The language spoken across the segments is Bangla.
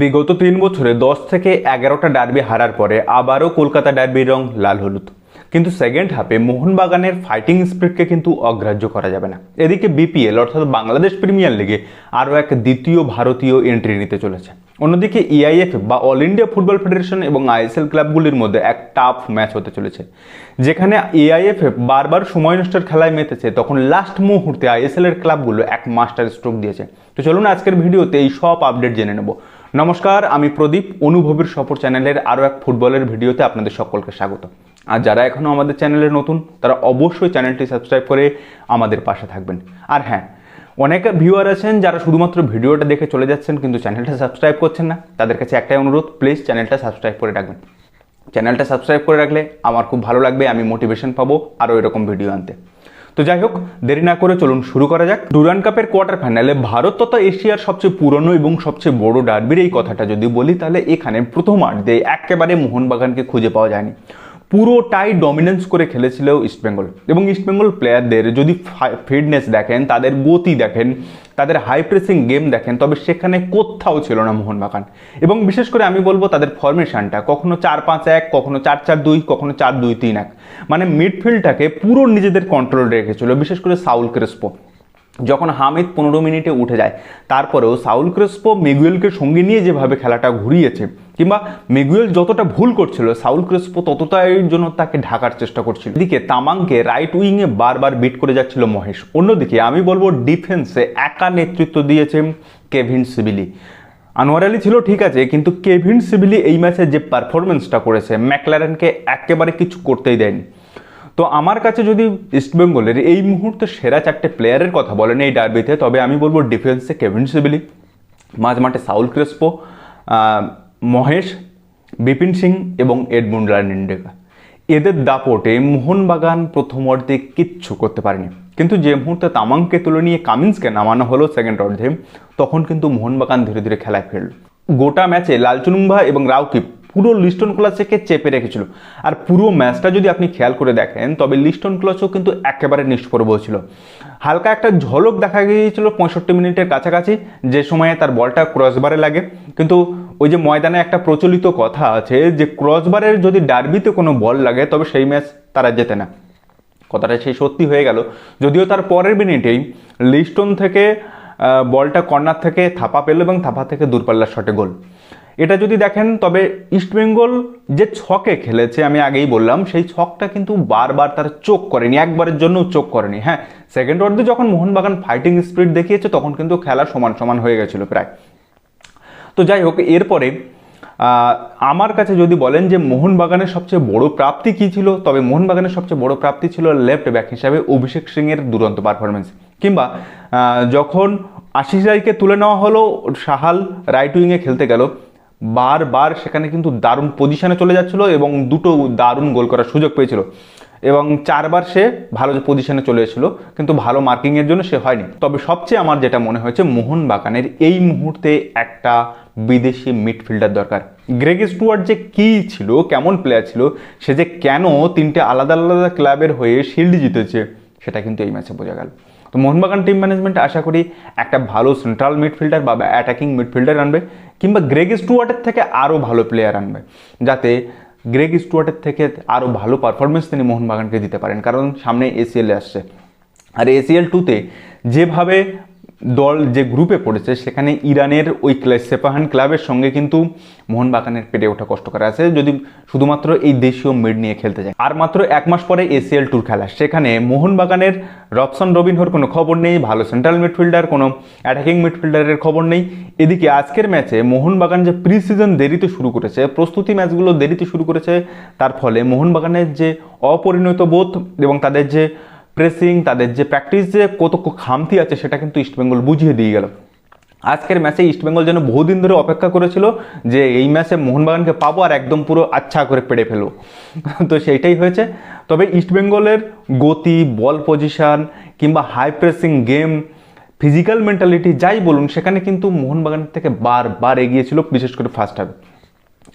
বিগত তিন বছরে দশ থেকে এগারোটা ডার্বি হারার পরে আবারও কলকাতা ডার্বির রং লাল হলুদ। কিন্তু সেকেন্ড হাফে মোহনবাগানের ফাইটিং স্পিরিটকে কিন্তু অগ্রাহ্য করা যাবে না। এদিকে বিপিএল অর্থাৎ বাংলাদেশ প্রিমিয়ার লিগে আরও এক দ্বিতীয় ভারতীয় এন্ট্রি নিতে চলেছে। অন্যদিকে ইআইএফ বা অল ইন্ডিয়া ফুটবল ফেডারেশন এবং আইএসএল ক্লাবগুলির মধ্যে এক টাফ ম্যাচ হতে চলেছে। যেখানে এআইএফএফ বারবার সময় নষ্টের খেলায় মেতেছে, তখন লাস্ট মুহূর্তে আইএসএল এর ক্লাবগুলো এক মাস্টার স্ট্রোক দিয়েছে। তো চলুন আজকের ভিডিওতে এই সব আপডেট জেনে নেব। নমস্কার, আমি প্রদীপ, অনুভবের সফর চ্যানেলের আরও এক ফুটবলের ভিডিওতে আপনাদের সকলকে স্বাগত। আর যারা এখনও আমাদের চ্যানেলে নতুন, তারা অবশ্যই চ্যানেলটি সাবস্ক্রাইব করে আমাদের পাশে থাকবেন। আর হ্যাঁ অনেক ভিউয়ার আছেন যারা শুধুমাত্র ভিডিওটা দেখে চলে যাচ্ছেন কিন্তু চ্যানেলটা সাবস্ক্রাইব করছেন না, তাদের কাছে একটাই অনুরোধ, প্লিজ চ্যানেলটা সাবস্ক্রাইব করে রাখবেন। চ্যানেলটা সাবস্ক্রাইব করে রাখলে আমার খুব ভালো লাগবে, আমি মোটিভেশন পাবো আরও এরকম ভিডিও আনতে। তো যাই হোক, দেরি না করে চলুন শুরু করা যাক। ডুরান কাপের কোয়ার্টার ফাইনালে ভারত তথা এশিয়ার সবচেয়ে পুরনো এবং সবচেয়ে বড় ডার্বির এই কথাটা যদি বলি, তাহলে এখানে প্রথম আর্ধে একেবারে মোহনবাগানকে খুঁজে পাওয়া যায়নি। পুরোটাই ডমিনেন্স করে খেলেছিল ইস্টবেঙ্গল এবং ইস্টবেঙ্গল প্লেয়ারদের যদি ফিটনেস দেখেন, তাদের গতি দেখেন তাদের হাই প্রেসিং গেম দেখেন, তবে সেখানে কোথাও ছিল না মোহনবাগান এবং বিশেষ করে আমি বলব তাদের ফরমেশনটা কখনো চার পাঁচ এক, কখনো চার চার দুই, কখনো চার দুই তিন এক। মানে মিডফিল্ডটাকে পুরো নিজেদের কন্ট্রোল রেখেছিল, বিশেষ করে সাউল ক্রেসপো যখন হামিদ পনেরো মিনিটে উঠে যায়, তারপরেও সাউল ক্রেসপো মেগুয়েলকে সঙ্গে নিয়ে যেভাবে খেলাটা ঘুরিয়েছে, কিংবা মেগুয়েল যতটা ভুল করছিল, সাউল ক্রেসপো ততটাই জন্য তাকে ঢাকার চেষ্টা করছিল। এদিকে তামাংকে রাইট উইংয়ে বারবার বিট করে যাচ্ছিল মহেশ। অন্যদিকে আমি বলব ডিফেন্সে একা নেতৃত্ব দিয়েছে কেভিন সিবিলি। আনোয়ার আলী ছিল ঠিক আছে, কিন্তু কেভিন সিবিলি এই ম্যাচে যে পারফরমেন্সটা করেছে, ম্যাকলারেনকে একেবারে কিছু করতেই দেয়নি। তো আমার কাছে যদি ইস্টবেঙ্গলের এই মুহূর্তে সেরা চারটে প্লেয়ারের কথা বলেন এই ডার্বিতে তবে আমি বলব ডিফেন্সে কেভিন সিবিলি মাঝ মাঠে সাউল ক্রেসপো মহেশ, বিপিন সিং এবং এডমুন্ড রানিন্ডেকা এদের দাপটে মোহনবাগান প্রথম অর্ধে কিচ্ছু করতে পারেনি। কিন্তু যে মুহূর্তে তামাংকে তুলে নিয়ে কামিন্সকে নামানো হলো সেকেন্ড অর্ধে, তখন কিন্তু মোহনবাগান ধীরে ধীরে খেলায় ফিরল গোটা ম্যাচে লালচুনুম্ভা এবং রাউকি পুরো লিস্টন ক্লাসকে চেপে রেখেছিল। আর পুরো ম্যাচটা যদি আপনি খেয়াল করে দেখেন, তবে লিস্টন ক্লাসও কিন্তু একেবারে নিষ্প্রভ ছিল। হালকা একটা ঝলক দেখা গিয়েছিল পঁয়ষট্টি মিনিটের কাছাকাছি, যে সময়ে তার বলটা ক্রসবারে লাগে। কিন্তু ওই যে ময়দানে একটা প্রচলিত কথা আছে যে, ক্রসবারের যদি ডার্বিতে কোনো বল লাগে, তবে সেই ম্যাচ তারা জেতে না। কথাটা সেই সত্যি হয়ে গেল। যদিও তার পরের মিনিটেই লিস্টন থেকে বলটা কর্নার থেকে থাপা পেল এবং থাপা থেকে দূরপাল্লার শটে গোল। এটা যদি দেখেন, তবে ইস্টবেঙ্গল যে ছকে খেলেছে, আমি আগেই বললাম, সেই ছকটা কিন্তু বারবার তার চোখ করেনি, একবারের জন্য চোখ করেনি। হ্যাঁ সেকেন্ড অর্ধে যখন মোহনবাগান ফাইটিং স্পিড দেখিয়েছে, তখন কিন্তু খেলা সমান সমান হয়ে গেছিল প্রায়। তো যাই হোক, এরপরে আমার কাছে যদি বলেন যে মোহনবাগানের সবচেয়ে বড় প্রাপ্তি কী ছিল, তবে মোহনবাগানের সবচেয়ে বড় প্রাপ্তি ছিল লেফট ব্যাক হিসাবে অভিষেক সিংয়ের দুরন্ত পারফরমেন্স কিংবা যখন আশিস রায়কে তুলে নেওয়া হলো সাহাল রাইট উইংয়ে খেলতে গেল বারবার সেখানে কিন্তু দারুণ পজিশনে চলে যাচ্ছিল এবং দুটো দারুণ গোল করার সুযোগ পেয়েছিল। এবং চারবার সে ভালো পজিশনে চলে এসেছিল, কিন্তু ভালো মার্কিংয়ের জন্য সে হয়নি। তবে সবচেয়ে আমার যেটা মনে হয়েছে, মোহনবাগানের এই মুহূর্তে একটা বিদেশি মিডফিল্ডার দরকার। গ্রেগ স্টুয়ার্ট যে কী ছিল, কেমন প্লেয়ার ছিল, সে যে কেন তিনটে আলাদা আলাদা ক্লাবের হয়ে শিল্ড জিতেছে, সেটা কিন্তু এই ম্যাচে বোঝা গেল। তো মোহনবাগান টিম ম্যানেজমেন্ট আশা করি একটা ভালো সেন্ট্রাল মিডফিল্ডার বা অ্যাটাকিং মিডফিল্ডার আনবে, কিংবা গ্রেগ স্টুয়ার্টের থেকে আরও ভালো প্লেয়ার আনবে, যাতে গ্রেগ স্টুয়ার্টের থেকে আরও ভালো পারফরমেন্স তিনি মোহনবাগানকে দিতে পারেন। কারণ সামনে এসিএলে আসছে। আর এসিএল টুতে যেভাবে দল যে গ্রুপে পড়েছে, সেখানে ইরানের ওই সেপাহান ক্লাবের সঙ্গে কিন্তু মোহনবাগানের পেটে ওঠা কষ্টকর আছে। যদি শুধুমাত্র এই দেশীয় মিড নিয়ে খেলতে যায় আর মাত্র এক মাস পরে এসিএল ট্যুর খেলা। সেখানে মোহনবাগানের রবসন রবিনহোর কোনো খবর নেই, ভালো সেন্ট্রাল মিডফিল্ডার কোনো অ্যাটাকিং মিডফিল্ডারের খবর নেই। এদিকে আজকের ম্যাচে মোহনবাগান যে প্রি সিজন দেরিতে শুরু করেছে, প্রস্তুতি ম্যাচগুলো দেরিতে শুরু করেছে, তার ফলে মোহনবাগানের যে অপরিণত বোধ এবং তাদের যে প্রেসিং তাদের যে প্র্যাকটিস যে কত খামতি আছে, সেটা কিন্তু ইস্টবেঙ্গল বুঝিয়ে দিয়ে গেল। আজকের ম্যাচে ইস্টবেঙ্গল যেন বহুদিন ধরে অপেক্ষা করেছিল যে এই ম্যাচে মোহনবাগানকে পাবো আর একদম পুরো আচ্ছা করে পেড়ে ফেলব। তো সেইটাই হয়েছে। তবে ইস্টবেঙ্গলের গতি বল পজিশন কিংবা high pressing game physical mentality যাই বলুন, সেখানে কিন্তু মোহনবাগানের থেকে বারবার এগিয়েছিল বিশেষ করে ফার্স্ট হাফে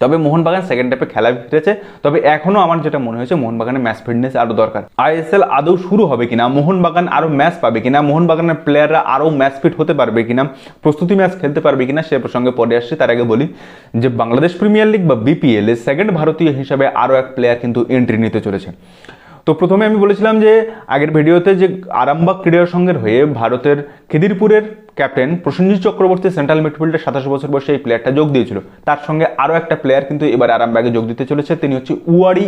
তবে মোহনবাগান সেকেন্ড হাফে খেলা ফিরেছে। তবে এখনও আমার যেটা মনে হয়েছে, মোহনবাগানের ম্যাচ ফিটনেস আরও দরকার। আইএসএল আদৌ শুরু হবে কিনা, মোহনবাগান আরও ম্যাচ পাবে কিনা, মোহনবাগানের প্লেয়াররা আরও ম্যাচ ফিট হতে পারবে কিনা, প্রস্তুতি ম্যাচ খেলতে পারবে কিনা সে প্রসঙ্গে পরে আসছি। তার আগে বলি যে বাংলাদেশ প্রিমিয়ার লিগ বা বিপিএল এ সেকেন্ড ভারতীয় হিসাবে আরও এক প্লেয়ার কিন্তু এন্ট্রি নিতে চলেছে। তো প্রথমে আমি বলেছিলাম যে আগের ভিডিওতে যে আরামবাগ ক্রীড়া সংঘের হয়ে ভারতের খিদিরপুরের ক্যাপ্টেন প্রসেনজিৎ চক্রবর্তী সেন্ট্রাল মিডফিল্ডের সাতাশ বছর বয়সে এই প্লেয়ারটা যোগ দিয়েছিল। তার সঙ্গে আরও একটা প্লেয়ার কিন্তু এবার আরামবাগে যোগ দিতে চলেছে, তিনি হচ্ছে উয়ারি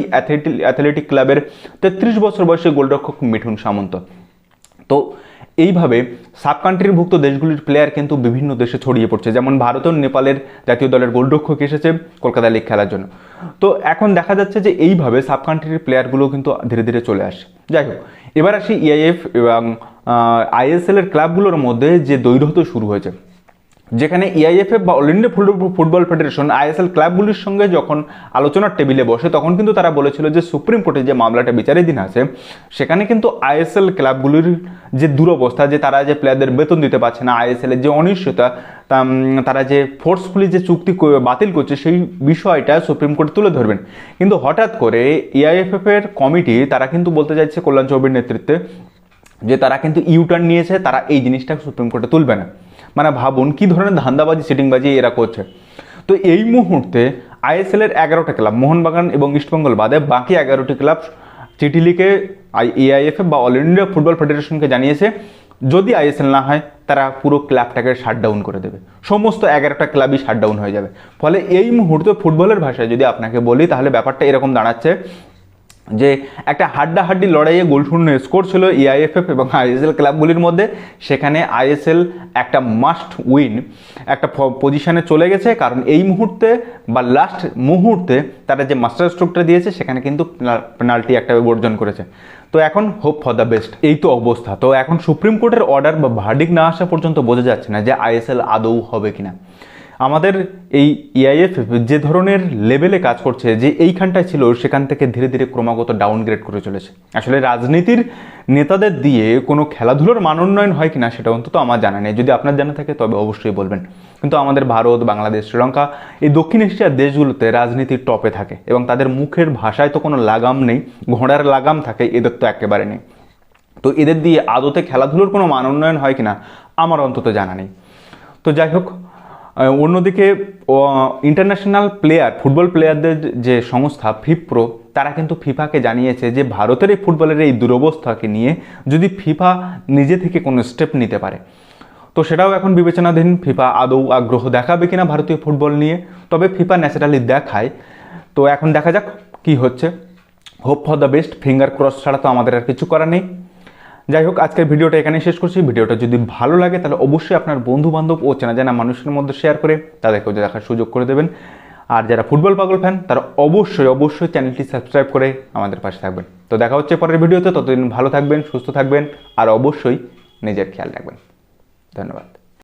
অ্যাথলেটিক ক্লাবের তেত্রিশ বছর বয়সে গোলরক্ষক মিঠুন সামন্ত। তো এইভাবে সাব কান্ট্রিভুক্ত দেশগুলির প্লেয়ার কিন্তু বিভিন্ন দেশে ছড়িয়ে পড়ছে। যেমন ভারত ও নেপালের জাতীয় দলের গোলরক্ষক এসেছে কলকাতা লিগ খেলার জন্য। তো এখন দেখা যাচ্ছে যে এইভাবে সাব কান্ট্রির প্লেয়ারগুলো কিন্তু ধীরে ধীরে চলে আসে যাই হোক, এবার আসি ইআইএফ এবং আইএসএল এর ক্লাবগুলোর মধ্যে যে দৈর্ঘ্য শুরু হয়েছে। যেখানে ইআইএফএফ বা all India football federation ISL ক্লাবগুলির সঙ্গে যখন আলোচনার টেবিলে বসে, তখন কিন্তু তারা বলেছিল যে সুপ্রিম কোর্টে যে মামলাটা বিচারাধীন আছে, সেখানে কিন্তু আইএসএল ক্লাবগুলির যে দুরবস্থা, যে তারা যে প্লেয়ারদের বেতন দিতে পারছে না আইএসএল এর যে অনিশ্চয়তা তারা যে ফোর্সফুলি যে চুক্তি বাতিল করছে, সেই বিষয়টা সুপ্রিম কোর্টে তুলে ধরবেন। কিন্তু হঠাৎ করে এআইএফএফ এর কমিটি, তারা কিন্তু বলতে চাইছে কল্যাণ চৌবের নেতৃত্বে যে তারা কিন্তু ইউটার্ন নিয়েছে, তারা এই জিনিসটা সুপ্রিম কোর্টে তুলবে না। মানে ভাবুন কি ধরনের ধান্দাবাজি, সিটিংবাজি এরা করছে। তো এই মুহূর্তে আইএসএল এর এগারোটা ক্লাব, মোহনবাগান এবং ইস্টবেঙ্গল বাদে বাকি এগারোটি ক্লাব চিঠি লিখে আই এআইএফএফ বা অল ইন্ডিয়া ফুটবল ফেডারেশনকে জানিয়েছে, যদি আইএসএল না হয়, তারা পুরো ক্লাবটাকে শাটডাউন করে দেবে। সমস্ত এগারোটা ক্লাবই শাটডাউন হয়ে যাবে। ফলে এই মুহূর্তে ফুটবলের ভাষায় যদি আপনাকে বলি, তাহলে ব্যাপারটা এরকম দাঁড়াচ্ছে যে একটা হাড্ডাহাড্ডি লড়াইয়ে গোলশূন্য স্কোর ছিল ইআইএফএফ এবং আইএসএল ক্লাবগুলির মধ্যে, সেখানে আইএসএল একটা মাস্ট উইন একটা পজিশনে চলে গেছে। কারণ এই মুহূর্তে বা লাস্ট মুহূর্তে তারা যে মাস্টার স্ট্রোকটা দিয়েছে, সেখানে কিন্তু পেনাল্টি একটা বর্জন করেছে। তো এখন হোপ ফর দ্য বেস্ট এই তো অবস্থা। তো এখন সুপ্রিম কোর্টের অর্ডার বা ভার্ডিক না আসা পর্যন্ত বোঝা যাচ্ছে না যে আইএসএল আদৌ হবে কিনা। আমাদের এই ইআইএফ যে ধরনের লেভেলে কাজ করছে, যে এইখানটায় ছিল, সেখান থেকে ধীরে ধীরে ক্রমাগত ডাউনগ্রেড করে চলেছে। আসলে রাজনীতির নেতাদের দিয়ে কোনো খেলাধুলোর মান উন্নয়ন হয় কিনা, সেটা অন্তত আমার জানা নেই। যদি আপনার জানা থাকে, তবে অবশ্যই বলবেন। কিন্তু আমাদের ভারত, বাংলাদেশ, শ্রীলঙ্কা, এই দক্ষিণ এশিয়ার দেশগুলোতে রাজনীতির টপে থাকে এবং তাদের মুখের ভাষায় তো কোনো লাগাম নেই, ঘোড়ার লাগাম থাকে, এদের তো একেবারে নেই। তো এদের দিয়ে আদতে খেলাধুলোর কোনো মান উন্নয়ন হয় কিনা, আমার অন্তত জানা নেই। তো যাই হোক অন্যদিকে ইন্টারন্যাশনাল প্লেয়ার ফুটবল প্লেয়ারদের যে সংস্থা ফিপ্রো তারা কিন্তু ফিফাকে জানিয়েছে যে ভারতের এই ফুটবলের এই দুরবস্থাকে নিয়ে যদি ফিফা নিজে থেকে কোনো স্টেপ নিতে পারে। তো সেটাও এখন বিবেচনাধীন, ফিফা আদৌ আগ্রহ দেখাবে কিনা ভারতীয় ফুটবল নিয়ে, তবে ফিফা ন্যাচারালি দেখায়। তো এখন দেখা যাক কি হচ্ছে। Hope for the best finger cross ছাড়া তো আমাদের আর কিছু করার নেই। যাই হোক, আজকের ভিডিওটা এখানে শেষ করছি। ভিডিওটা যদি ভালো লাগে, তাহলে অবশ্যই আপনার বন্ধু বান্ধব ও চেনা জানা মানুষের মধ্যে শেয়ার করে তাদেরকেও দেখার সুযোগ করে দেবেন। আর যারা ফুটবল পাগল ফ্যান তারা অবশ্যই অবশ্যই চ্যানেলটি সাবস্ক্রাইব করে আমাদের পাশে থাকবেন। তো দেখা হচ্ছে পরের ভিডিওতে। ততদিন ভালো থাকবেন, সুস্থ থাকবেন, আর অবশ্যই নিজের খেয়াল রাখবেন। ধন্যবাদ।